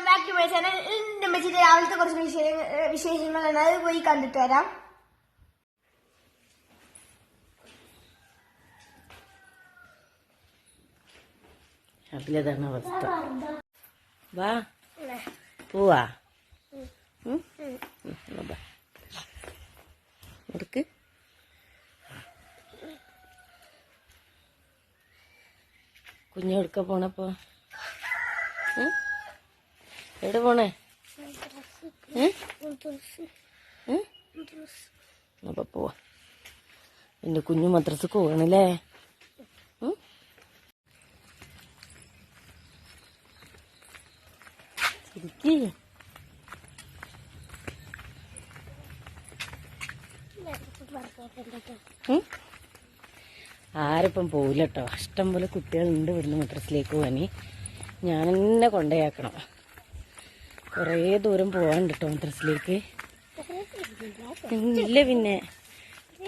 Welcome back to my channel എന്റെ അമ്മച്ചിട്ട് രാവിലത്തെ കുറച്ച് വിശേഷങ്ങൾ വിശേഷങ്ങളാണ് അത് പോയി കണ്ടിട്ട് വരാം. അതിലതാണ് അവസ്ഥ. വാ. പോവാ. എടുക്ക് കുഞ്ഞെടുക്ക പോണപ്പോ. ഉം? എവിടെ പോണേ? അപ്പൊ പോവാ. എന്റെ കുഞ്ഞു മദ്രസക്ക് പോകണല്ലേ? ശരിക്ക്? ആരിപ്പം പോവില്ല കേട്ടോ ഇഷ്ടം പോലെ കുട്ടികളുണ്ട് ഇവിടുന്ന് മദ്രസിലേക്ക് പോവാനി. ഞാൻ തന്നെ കൊണ്ടേയാക്കണം. കുറേ ദൂരം പോകാനുണ്ട് കേട്ടോ മദ്രസിലേക്ക്. ഇല്ല പിന്നെ.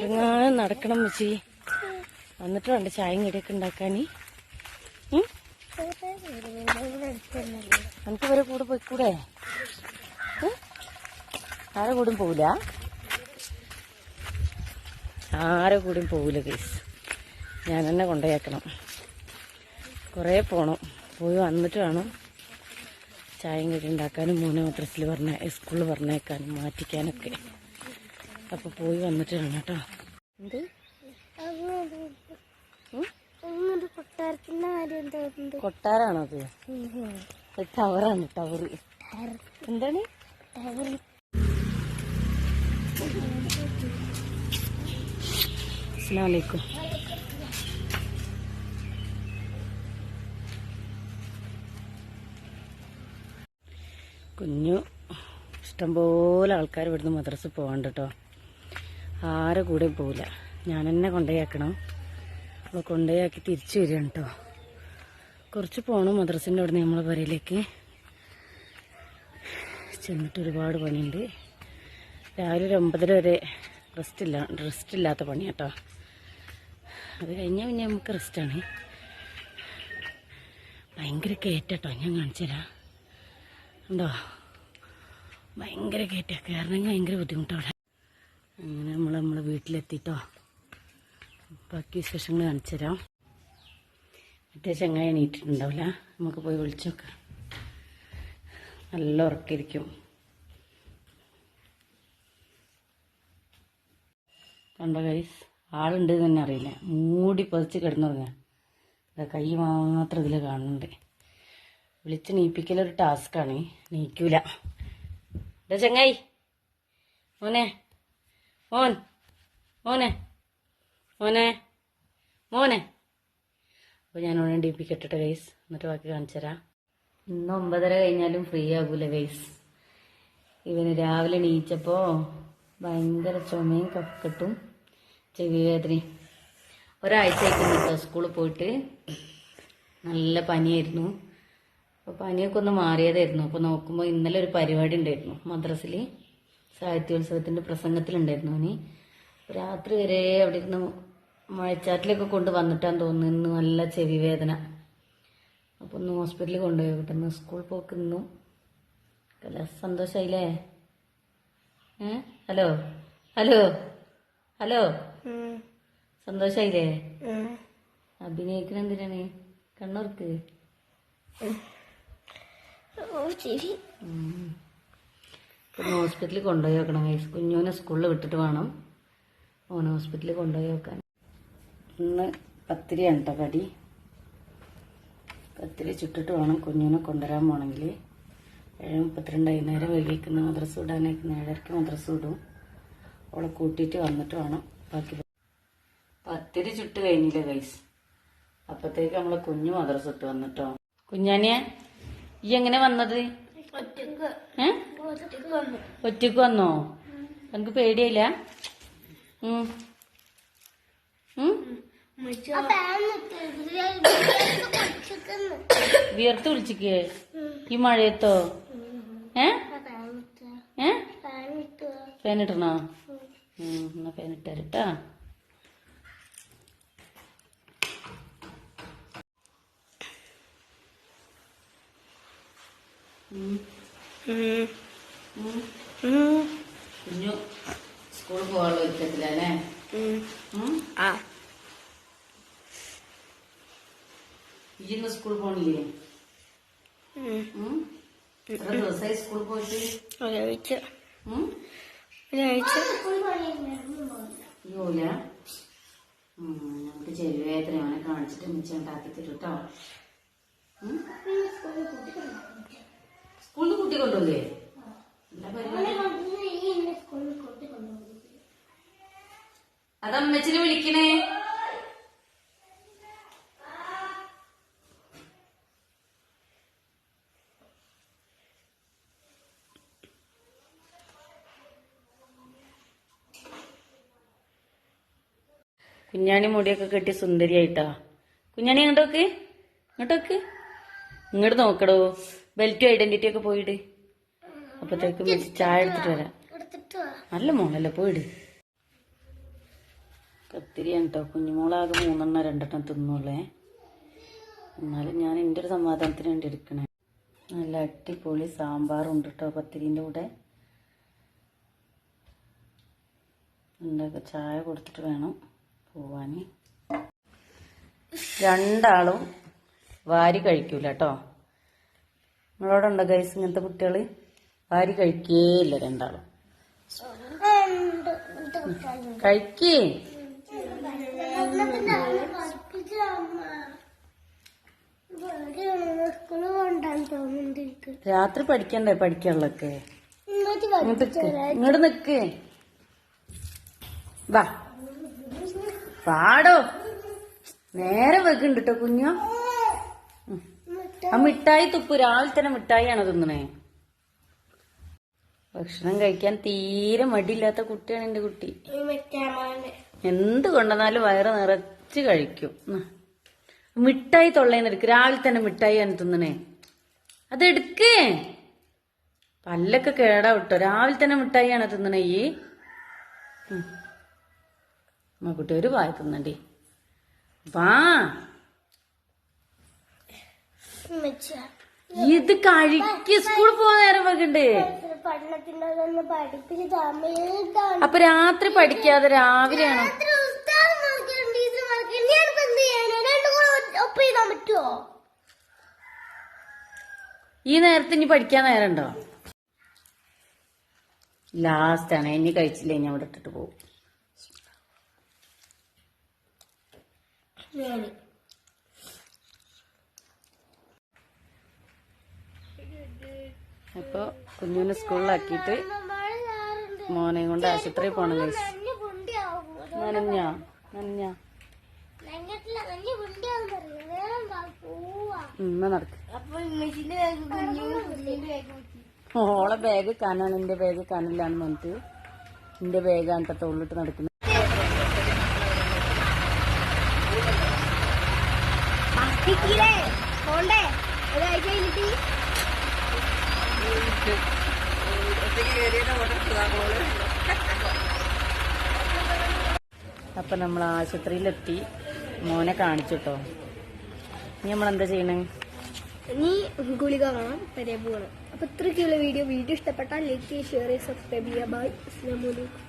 എങ്ങാനും നടക്കണം വെച്ചി വന്നിട്ട് വേണ്ട ചായയും കടിയൊക്കെ ഉണ്ടാക്കാൻ നമുക്ക് ഇവരെ കൂടെ പോയിക്കൂടെ? ആരെ കൂടും പോവില്ല ആരെ കൂടും പോവില്ല കേസ് ഞാൻ തന്നെ കൊണ്ടുപോയേക്കണം. കുറേ പോണം. പോയി വന്നിട്ട് വേണം. ചായയും കടി ഉണ്ടാക്കാനും മൂന്ന് മദ്രസിൽ പറഞ്ഞ സ്കൂളിൽ പറഞ്ഞേക്കാനും മാറ്റിക്കാനൊക്കെ. അപ്പോൾ പോയി വന്നിട്ട് വേണം കേട്ടോ. എന്ത്? കൊട്ടാരാണോ അത്? ടവറാണ് ടവർ എന്താണ്? അസ്സലാമലൈക്കും കുഞ്ഞു ഇഷ്ടംപോലെ ആൾക്കാർ ഇവിടുന്ന് മദ്രസ് പോകാണ്ട് കേട്ടോ ആരെ കൂടെ പോവില്ല ഞാൻ തന്നെ കൊണ്ടുപോയാക്കണം അപ്പോൾ കൊണ്ടുപോയാക്കി തിരിച്ചു വരികയാണ് കേട്ടോ കുറച്ച് പോകണം മദ്രസിന്റെ അവിടെ നിന്ന് നമ്മളെ പുരയിലേക്ക്. ചെന്നിട്ട് ഒരുപാട് പണിയുണ്ട്. രാവിലെ ഒരു ഒമ്പതര വരെ റെസ്റ്റ് ഇല്ല റെസ്റ്റ് ഇല്ലാത്ത പണി കേട്ടോ അത് കഴിഞ്ഞാൽ പിന്നെ നമുക്ക് റെസ്റ്റാണ് ഭയങ്കര കയറ്റട്ടോ ഞാൻ കാണിച്ചു തരാം ഉണ്ടോ? ഭയങ്കര കയറ്റ കയറണമെങ്കിൽ ഭയങ്കര ബുദ്ധിമുട്ടവിടെ അങ്ങനെ നമ്മൾ നമ്മളെ വീട്ടിലെത്തിട്ടോ. ബാക്കി വിശേഷങ്ങൾ കാണിച്ചു തരാം മറ്റേ ചങ്ങായി എണീറ്റിട്ടുണ്ടാവില്ല നമുക്ക് പോയി വിളിച്ചു നോക്കാം. നല്ല ഉറക്കിരിക്കും കണ്ടോ കൈസ് ആളുണ്ട് തന്നെ അറിയില്ല. മൂടി പതിച്ച് കിടന്നുറങ്ങ ഇതാ കൈ മാത്രം ഇതിൽ കാണുന്നുണ്ട്. വിളിച്ച് നീപ്പിക്കലൊരു ടാസ്ക്കാണ്. നീക്കൂല. എന്താ ചങ്ങായി. മോനെ. മോൻ. മോനെ. മോനെ. മോനെ. അപ്പോൾ ഞാൻ ഉടനെ ഡീപ്പിക്കട്ടെ ഗൈസ്. എന്നിട്ട് ബാക്കി കാണിച്ചു തരാം. ഇന്ന് ഒമ്പതര കഴിഞ്ഞാലും ഫ്രീ ആകൂല ഗൈസ്. ഇവന് രാവിലെ എണീച്ചപ്പോൾ ഭയങ്കര ചുമയും കക്കട്ടും ചെവി വേദനയും. ഒരാഴ്ചയായിട്ട് കേട്ടോ സ്കൂളിൽ പോയിട്ട്. നല്ല പനിയായിരുന്നു. അപ്പോൾ പനിയൊക്കെ ഒന്ന് മാറിയതായിരുന്നു. അപ്പോൾ നോക്കുമ്പോൾ ഇന്നലെ ഒരു പരിപാടി ഉണ്ടായിരുന്നു. മദ്രസിൽ സാഹിത്യോത്സവത്തിന്റെ പ്രസംഗത്തിലുണ്ടായിരുന്നു അവന് രാത്രി വരെ അവിടെ ഇരുന്ന് മഴച്ചാറ്റിലൊക്കെ കൊണ്ട് വന്നിട്ടാന്ന് തോന്നുന്നു. ഇന്ന് നല്ല ചെവി വേദന. അപ്പോൾ ഒന്ന് ഹോസ്പിറ്റലിൽ കൊണ്ടുപോയി കിട്ടുന്നു സ്കൂൾ പോക്ക് ഇന്നു. അല്ല സന്തോഷമായില്ലേ ഏ? ഹലോ? ഹലോ? ഹലോ? സന്തോഷായില്ലേ? അഭിനയിക്കണ എന്തിനാണ്? കണ്ണൂർക്ക് ഇപ്പം ഹോസ്പിറ്റലിൽ കൊണ്ടുപോയി വെക്കണം. ഗൈസ് കുഞ്ഞുവിനെ സ്കൂളിൽ വിട്ടിട്ട് വേണം. ഓനെ ഹോസ്പിറ്റലിൽ കൊണ്ടുപോയി വെക്കാൻ. ഇന്ന് പത്തിരിയാണ് കേട്ടോ കടി. പത്തിരി ചുട്ടിട്ട് വേണം കുഞ്ഞുവിനെ കൊണ്ടുവരാൻ പോകണമെങ്കിൽ ഏഴ് മുപ്പത്തിരണ്ട് വൈകുന്നേരം വൈകിക്കുന്ന മദ്രസ് വിടാനേക്കുന്ന ഏഴരക്ക് മദ്രസ് വിടും. അവളെ കൂട്ടിയിട്ട് വന്നിട്ട് വേണം ബാക്കി പത്തിരി ചുട്ട് കഴിഞ്ഞില്ല ഗൈസ്? അപ്പത്തേക്ക് നമ്മളെ കുഞ്ഞു മദ്രസ് ഇട്ട് വന്നിട്ടോ? കുഞ്ഞാനിയ? ഈ എങ്ങനെ വന്നത്? ഒറ്റയ്ക്ക്. വന്നു. ഒറ്റയ്ക്ക് വന്നോ? എനിക്ക് പേടിയില്ല? വിയർത്ത് വിളിച്ചിക്കേ. ഈ മഴയത്തോ? ഏ? ഏ? ഫാനിട്ടണോ എന്നാ ഫാൻ ഇട്ടാ ഉം. ഉം. കുഞ്ഞു സ്കൂളിൽ പോകാനുള്ള ഒരുക്കത്തിലല്ലേ ഇയ്യ് സ്കൂളിൽ പോണില്ലേ? ദിവസമായി സ്കൂളിൽ പോയിട്ട്? ഒരാഴ്ച? ഒരാഴ്ച. നമുക്ക് ചെവിവേദന അവനെ കാണിച്ചിട്ട് മിച്ചം ഉണ്ടാക്കി തരും കേട്ടോ? സ്കൂളിൽ കുട്ടി കൊണ്ടുവന്നേ അതമ്മച്ചിനെ വിളിക്കണേ. കുഞ്ഞാണി മുടിയൊക്കെ കെട്ടി സുന്ദരിയായിട്ടാ. കുഞ്ഞാണി ഇങ്ങോട്ടോക്ക് ഇങ്ങോട്ടോക്ക് ഇങ്ങോട്ട് നോക്കടോ. ബെൽറ്റും ഐഡന്റിറ്റി ഒക്കെ പോയിട്. അപ്പത്തേക്കും ചായ എടുത്തിട്ട് വരാം. നല്ല മോളല്ലേ പോയിട്. കത്തിരിയാണ് കേട്ടോ കുഞ്ഞുമോളാകെ മൂന്നെണ്ണം രണ്ടെണ്ണം തിന്നുള്ളേ. എന്നാലും ഞാൻ എന്റെ ഒരു സമാധാനത്തിന് വേണ്ടി എടുക്കണേ. നല്ല അടിപൊളി സാമ്പാറുണ്ട് കേട്ടോ പത്തിരിന്റെ കൂടെ. ഉണ്ടാക്ക ചായ കൊടുത്തിട്ട് വേണം പോവാൻ രണ്ടാളും വാരി കഴിക്കൂല കേട്ടോ നിങ്ങളോട് ഉണ്ടോ ഗൈസ് ഇങ്ങനത്തെ കുട്ടികൾ വാരി കഴിക്കേയില്ല രണ്ടാളും. കഴിക്കേ? രാത്രി പഠിക്കണ്ടേ പഠിക്കാനുള്ളൊക്കെ ഇങ്ങോട്ട് നിക്ക്. ഇങ്ങോട്ട് നിക്ക്. വാ. പാടോ. നേരെ വെക്കുന്നുണ്ട് കേട്ടോ കുഞ്ഞു. ആ മിഠായി തുപ്പ് രാവിലെ തന്നെ മിഠായിയാണ് തിന്നണേ ഭക്ഷണം കഴിക്കാൻ തീരെ മടിയില്ലാത്ത കുട്ടിയാണ് എന്റെ കുട്ടി എന്ത് കൊണ്ടുവന്നാലും വയറ് നിറച്ച് കഴിക്കും. മിഠായി തൊള്ളേന്ന് എടുക്ക് രാവിലെ തന്നെ മിഠായി ആണ് തിന്നണേ അതെടുക്കേ പല്ലൊക്കെ കേടാ വിട്ടോ രാവിലെ തന്നെ മിഠായിയാണ് തിന്നണേ ഈ കുട്ടി ഒരു വായ തിന്നണ്ടി വാ ഇത് കഴിക്ക്. സ്കൂളിൽ പോകാൻ നേരം വെക്കണ്ടേ അപ്പൊ രാത്രി പഠിക്കാതെ രാവിലെ ആണോ ഈ നേരത്തെ ഇനി പഠിക്കാൻ നേരണ്ടോ ലാസ്റ്റ് ആണ്. ഇനി കഴിച്ചില്ലേ. ഞാൻ അവിടെ ഇട്ടിട്ട് പോകും. അപ്പൊ കുഞ്ഞുവിനെ സ്കൂളിലാക്കിയിട്ട് മോനെ കൊണ്ട് ആശുപത്രിയിൽ പോണ ഗൈസ് നനഞ്ഞാ നനഞ്ഞാ. ബാഗ് ബാഗ് ഓളെ ബാഗ് കാനാണ് എന്റെ ബാഗ് കാനില്ലാന്ന് പറഞ്ഞിട്ട്. എന്റെ ബാഗാണ് കേട്ടോ തോളിലിട്ട് നടക്കുന്നത്. അപ്പൊ നമ്മൾ ആശുപത്രിയിലെത്തി. മോനെ കാണിച്ചു കേട്ടോ ഇനി നമ്മൾ എന്താ ചെയ്യണേ? നീ ഗുളിക കാണാം വരെ പോകണം അപ്പൊ ഇത്രയ്ക്കുള്ള വീഡിയോ. വീഡിയോ ഇഷ്ടപ്പെട്ടാൽ ലൈക്ക് ചെയ്യുക ഷെയർ ചെയ്യുക സബ്സ്ക്രൈബ് ചെയ്യുക ബൈ അസ്സാം വലൈക്കും